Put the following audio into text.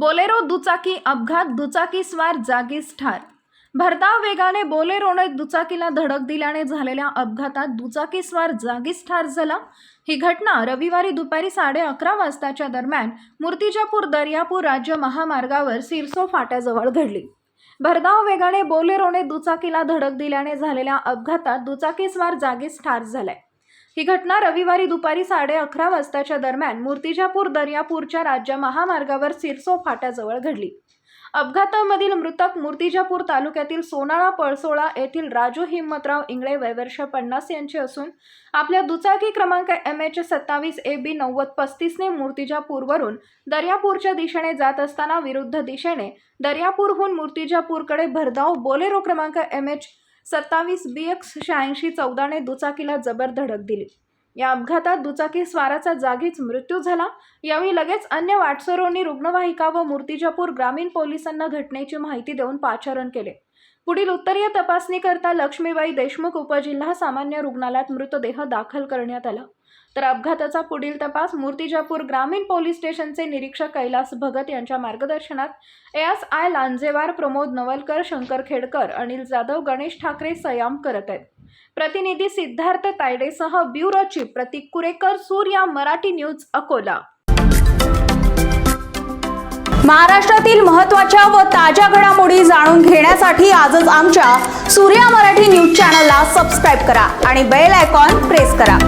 Bolero दुचाकी अपघात दुचाकी स्वार जागीच ठार. भरधाव वेगाने बोलेरोने दुचाकीला धडक दिल्याने झालेल्या अपघातात दुचाकी स्वार जागीच ठार झाला. ही घटना रविवारी दुपारी साडे अकरा वाजताच्या दरम्यान मूर्तिजापूर दर्यापूर राज्य महामार्गावर सिरसो फाट्याजवळ घडली. भरधाव वेगाने बोलेरोने दुचाकीला धडक दिल्याने झालेल्या अपघातात दुचाकीस्वार जागीच ठार झालाय ही घटना रविवारी दुपारी साडे अकरा वाजताच्या दरम्यान मूर्तिजापूर दर्यापूरच्या राज्य महामार्गावर सिरसो फाट्याजवळ घडली. अपघातामधील मृतक मूर्तिजापूर तालुक्यातील सोनाळा पळसोळा येथील राजू हिम्मतराव इंगळे वयवर्ष पन्नास यांचे असून आपल्या दुचाकी क्रमांक एम एच सत्तावीस ए बी नव्वद पस्तीसने मूर्तिजापूरवरून दर्यापूरच्या दिशेने जात असताना विरुद्ध दिशेने दर्यापूरहून मूर्तिजापूरकडे भरधाव बोलेरो क्रमांक एम एच सत्तावीस बी एक्स शहाऐंशी चौदाने दुचाकीला जबर धडक दिली. या अपघातात दुचाकी स्वाराचा जागीच मृत्यू झाला. यावेळी लगेच अन्य वाटसरोंनी रुग्णवाहिका व मूर्तिजापूर ग्रामीण पोलिसांना घटनेची माहिती देऊन पाचारण केले. पुढील उत्तरीय तपासणीकरता लक्ष्मीबाई देशमुख उपजिल्हा सामान्य रुग्णालयात मृतदेह दाखल करण्यात आला. तर अपघाताचा पुढील तपास मूर्तिजापूर ग्रामीण पोलीस स्टेशनचे निरीक्षक कैलास भगत यांच्या मार्गदर्शनात एस आय लांजेवार प्रमोद नवलकर शंकर खेडकर अनिल जाधव गणेश ठाकरे सयाम करत आहेत. प्रतिनिधी Siddharth तायडेसह bureau chief Pratik Kurekar Surya Marathi news Akola. महाराष्ट्रातील महत्त्वाच्या व ताज्या घडामोडी जाणून घेण्यासाठी आजच आमच्या सूर्या मराठी न्यूज चॅनलला सबस्क्राईब करा आणि बेल आयकॉन प्रेस करा.